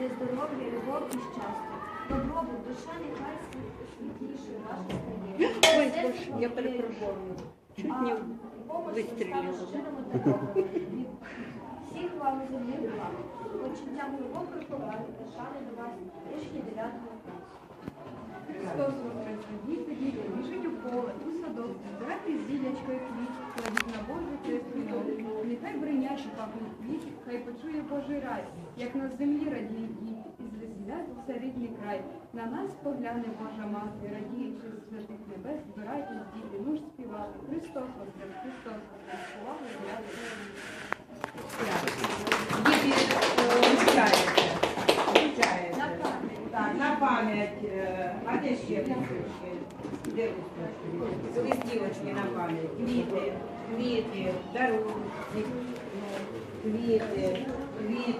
буде здоров'я, любов і щастя. Добробут, душа нехай світліше ваша стає. Ой, Серце Боже, я перепрошую. Чуть не вистрілила. Всіх вам землі благ. Почуттям глибокої поваги та шани до вас. Учні 9 класу. Христос воскрес, діти, діти, біжить у поле, у садок, збирати зілячко і квіт, Нехай бринячі пахнуть квіт, хай почує Божий рай, як на землі радіє діти, і звеселяться рідний край. На нас погляне Божа мати, радіючи з святих небес, збирайтесь, діти, нуж співати. Христос воскрес, Христос воскрес, повагу пам'ять. А де ще листочки? Листівочки на пам'ять. Квіти, квіти, дарунки, квіти, квіти, будь